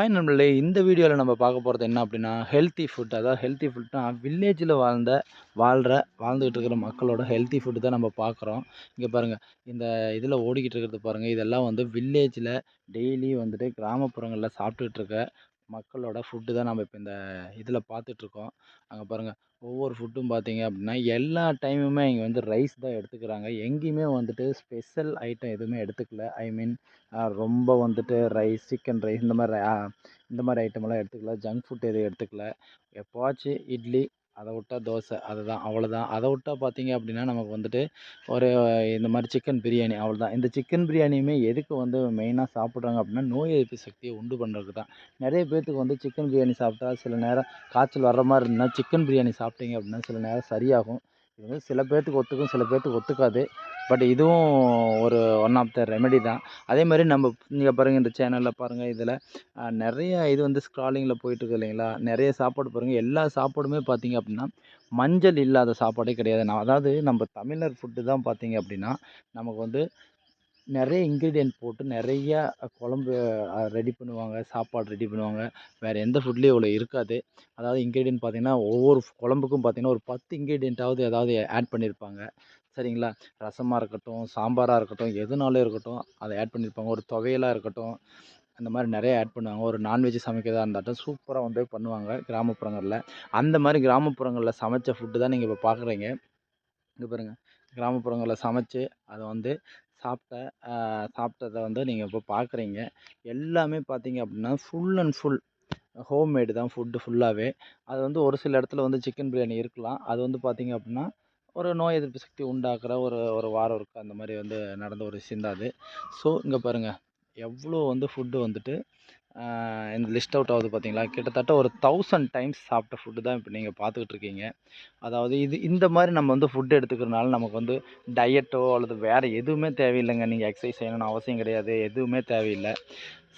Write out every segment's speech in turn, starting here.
Hi நம்மளே இந்த வீடியோவில் நம்ம பார்க்க போகிறது என்ன அப்படின்னா ஹெல்த்தி ஃபுட் அதாவது ஹெல்த்தி ஃபுட்னா வில்லேஜில் வாழ்ந்த வாழ்கிற வாழ்ந்துக்கிட்டு இருக்கிற மக்களோட ஹெல்த்தி ஃபுட்டு தான் நம்ம பார்க்குறோம். இங்கே பாருங்கள் இந்த இதில் ஓடிக்கிட்டு இருக்கிறது பாருங்கள் இதெல்லாம் வந்து வில்லேஜில் டெய்லி வந்துட்டு கிராமப்புறங்களில் சாப்பிட்டுட்டு இருக்க மக்களோட ஃபுட்டு தான் நம்ம இப்போ இந்த இதில் பார்த்துட்ருக்கோம் அங்கே பாருங்கள் ஒவ்வொரு ஃபுட்டும் பார்த்தீங்க அப்படின்னா எல்லா டைமுமே இங்கே வந்து ரைஸ் தான் எடுத்துக்கிறாங்க. எங்கேயுமே வந்துட்டு ஸ்பெஷல் ஐட்டம் எதுவுமே எடுத்துக்கல. ஐ மீன் ரொம்ப வந்துட்டு ரைஸ் சிக்கன் ரைஸ் இந்த மாதிரி இந்த மாதிரி ஐட்டமெல்லாம் எடுத்துக்கல. ஜங்க் ஃபுட் எதுவும் எடுத்துக்கல. எப்போவாச்சும் இட்லி அதை விட்டா தோசை அதுதான் அவ்வளோதான் அதை விட்டா பார்த்தீங்க அப்படின்னா நமக்கு வந்துட்டு ஒரு இந்த மாதிரி சிக்கன் பிரியாணி அவ்வளோதான் இந்த சிக்கன் பிரியாணியுமே எதுக்கு வந்து மெயினாக சாப்பிட்றாங்க அப்படின்னா நோய் எதிர்ப்பு சக்தியை உண்டு பண்ணுறதுக்கு தான். நிறைய பேர்த்துக்கு வந்து சிக்கன் பிரியாணி சாப்பிட்டா சில நேரம் காய்ச்சல் வர்ற மாதிரி இருந்தால் சிக்கன் பிரியாணி சாப்பிட்டீங்க அப்படின்னா சில நேரம் சரியாகும். இது வந்து சில பேர்த்துக்கு ஒத்துக்கும் சில பேர்த்துக்கு ஒத்துக்காது. பட் இதுவும் ஒரு ஒன் ஆஃப் த ரெமெடி தான். அதே மாதிரி நம்ம நீங்கள் பாருங்கள் இந்த சேனலில் பாருங்கள் இதில் நிறைய இது வந்து ஸ்க்ராலிங்கில் போயிட்டுருக்கு இல்லைங்களா? நிறைய சாப்பாடு பாருங்கள் எல்லா சாப்பாடுமே பார்த்தீங்க அப்படின்னா மஞ்சள் இல்லாத சாப்பாடே கிடையாது. நான் அதாவது நம்ம தமிழர் ஃபுட்டு தான் பார்த்தீங்க அப்படின்னா நமக்கு வந்து நிறைய இன்க்ரீடியன்ட் போட்டு நிறையா குழம்பு ரெடி பண்ணுவாங்க சாப்பாடு ரெடி பண்ணுவாங்க. வேறு எந்த ஃபுட்லேயும் இவ்வளோ இருக்காது. அதாவது இன்க்ரீடியன்ட் பார்த்திங்கன்னா ஒவ்வொரு குழம்புக்கும் பார்த்திங்கன்னா ஒரு பத்து இன்க்ரீடியண்ட்டாவது ஏதாவது ஆட் பண்ணியிருப்பாங்க சரிங்களா? ரசமாக இருக்கட்டும் சாம்பாராக இருக்கட்டும் எதுனாலும் இருக்கட்டும் அதை ஆட் பண்ணியிருப்பாங்க ஒரு துவையலாக இருக்கட்டும் அந்த மாதிரி நிறைய ஆட் பண்ணுவாங்க. ஒரு நான்வெஜ் சமைக்கிறதா இருந்தாட்டும் சூப்பராக வந்து பண்ணுவாங்க கிராமப்புறங்களில். அந்த மாதிரி கிராமப்புறங்களில் சமைச்ச ஃபுட்டு தான் நீங்கள் இப்போ பார்க்குறீங்க. இங்கே பாருங்கள் கிராமப்புறங்களில் சமைச்சு அதை வந்து சாப்பிட்ட சாப்பிட்டத வந்து நீங்கள் இப்போ பார்க்குறீங்க எல்லாமே பார்த்தீங்க அப்படின்னா ஃபுல் அண்ட் ஃபுல் ஹோம்மேடு தான் ஃபுட்டு ஃபுல்லாகவே அது வந்து ஒரு சில இடத்துல வந்து சிக்கன் பிரியாணி இருக்கலாம். அது வந்து பார்த்தீங்க அப்படின்னா ஒரு நோய் எதிர்ப்பு சக்தி உண்டாக்குற ஒரு ஒரு வாரம் இருக்குது அந்த மாதிரி வந்து நடந்த ஒரு விஷயந்தான் அது. ஸோ இங்கே பாருங்கள் எவ்வளோ வந்து ஃபுட்டு வந்துட்டு இந்த லிஸ்ட் அவுட் ஆகுது பார்த்தீங்களா? கிட்டத்தட்ட ஒரு தௌசண்ட் டைம்ஸ் சாப்பிட்ட ஃபுட்டு தான் இப்போ நீங்கள் பார்த்துக்கிட்டு இருக்கீங்க. அதாவது இது இந்த மாதிரி நம்ம வந்து ஃபுட் எடுத்துக்கிறனால நமக்கு வந்து டயட்டோ அல்லது வேறு எதுவுமே தேவையில்லைங்க. நீங்கள் எக்ஸசைஸ் செய்யணும்னு அவசியம் கிடையாது. எதுவுமே தேவையில்லை.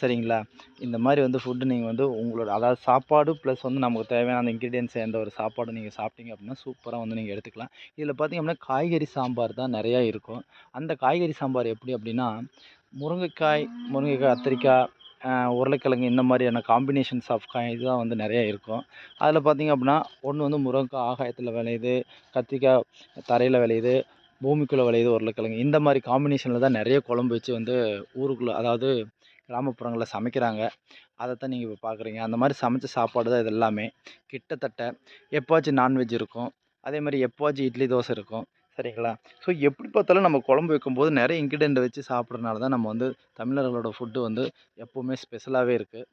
சரிங்களா? இந்த மாதிரி வந்து ஃபுட்டு நீங்கள் வந்து உங்களோட அதாவது சாப்பாடு ப்ளஸ் வந்து நமக்கு தேவையான அந்த இன்க்ரீடியன்ஸ் சேர்ந்த ஒரு சாப்பாடு நீங்கள் சாப்பிட்டீங்க அப்படின்னா சூப்பராக வந்து நீங்கள் எடுத்துக்கலாம். இதில் பார்த்திங்க அப்படின்னா காய்கறி சாம்பார் தான் நிறையா இருக்கும். அந்த காய்கறி சாம்பார் எப்படி அப்படின்னா முருங்கைக்காய் முருங்கைக்காய் கத்திரிக்காய் உருளைக்கிழங்கு இந்த மாதிரியான காம்பினேஷன்ஸ் ஆஃப் காய் இதுதான் வந்து நிறைய இருக்கும். அதில் பார்த்திங்க அப்படின்னா ஒன்று வந்து முருங்கைக்காய் ஆகாயத்தில் விளையுது கத்திரிக்காய் தரையில் விளையுது பூமிக்குள்ளே விளையுது உருளைக்கிழங்கு. இந்த மாதிரி காம்பினேஷனில் தான் நிறைய குழம்பு வச்சு வந்து ஊருக்குள்ளே அதாவது கிராமப்புறங்களில் சமைக்கிறாங்க. அதை தான் நீங்கள் இப்போ பார்க்குறீங்க அந்த மாதிரி சமைச்ச சாப்பாடு தான் இது எல்லாமே கிட்டத்தட்ட எப்போவாச்சும் நான்வெஜ் இருக்கும். அதே மாதிரி எப்போவாச்சும் இட்லி தோசை இருக்கும். சரிங்களா? ஸோ எப்படி பார்த்தாலும் நம்ம குழம்பு வைக்கும்போது நிறைய இன்க்ரீடியண்ட்டை வச்சு சாப்பிட்றதுனால தான் நம்ம வந்து தமிழர்களோட ஃபுட்டு வந்து எப்போவுமே ஸ்பெஷலாகவே இருக்குது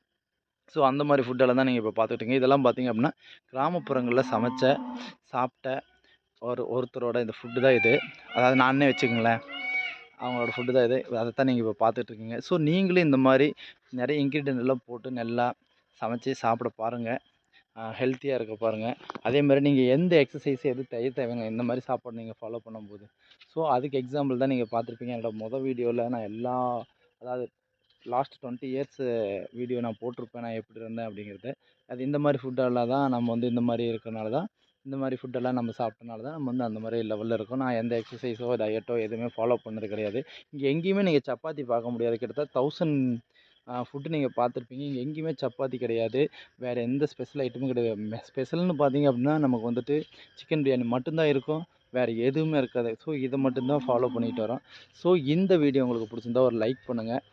ஸோ அந்த மாதிரி ஃபுட்டெல்லாம் தான் நீங்கள் இப்போ பார்த்துக்கிட்டீங்க இதெல்லாம் பார்த்தீங்க அப்படின்னா கிராமப்புறங்களில் சமைச்ச சாப்பிட்ட ஒரு ஒருத்தரோட இந்த ஃபுட்டு தான் இது. அதாவது நானே வச்சுக்கோங்களேன். அவங்களோட ஃபுட்டு தான் இது. அதை தான் நீங்கள் இப்போ பார்த்துட்ருக்கீங்க ஸோ நீங்களும் இந்த மாதிரி நிறைய இன்க்ரீடியன்ட் எல்லாம் போட்டு நல்லா சமைச்சி சாப்பிட பாருங்கள் ஹெல்த்தியாக இருக்க பாருங்கள் அதே மாதிரி நீங்கள் எந்த எக்ஸசைஸ் எது செய்ய தேவைங்க இந்த மாதிரி சாப்பாடு நீங்கள் ஃபாலோ பண்ணும்போது. ஸோ அதுக்கு எக்ஸாம்பிள் தான் நீங்கள் பார்த்துருப்பீங்க. என்னோடய மொதல் வீடியோவில் நான் எல்லா அதாவது லாஸ்ட் டுவெண்ட்டி இயர்ஸ் வீடியோ நான் போட்டிருப்பேன். நான் எப்படி இருந்தேன் அப்படிங்கிறது. அது இந்த மாதிரி ஃபுட்டெல்லாம் தான் நம்ம வந்து இந்த மாதிரி இருக்கிறனால தான் இந்த மாதிரி ஃபுட்டெல்லாம் நம்ம சாப்பிட்டனால தான் நம்ம வந்து அந்த மாதிரி லெவலில் இருக்கும். நான் எந்த எக்ஸசைஸோ டயட்டோ எதுவுமே ஃபாலோ பண்ணது கிடையாது. இங்கே எங்கேயுமே நீங்கள் சப்பாத்தி பார்க்க முடியாது. கிட்டத்தட்ட தௌசண்ட் ஃபுட்டு நீங்கள் பார்த்துருப்பீங்க. இங்கே எங்கேயுமே சப்பாத்தி கிடையாது. வேறு எந்த ஸ்பெஷல் ஐட்டமும் கிடையாது. ஸ்பெஷல்னு பார்த்தீங்க அப்படின்னா நமக்கு வந்துட்டு சிக்கன் பிரியாணி மட்டும்தான் இருக்கும். வேறு எதுவுமே இருக்காது. ஸோ இதை மட்டும்தான் ஃபாலோ பண்ணிகிட்டு வரோம். ஸோ இந்த வீடியோ உங்களுக்கு பிடிச்சிருந்தா ஒரு லைக் பண்ணுங்கள்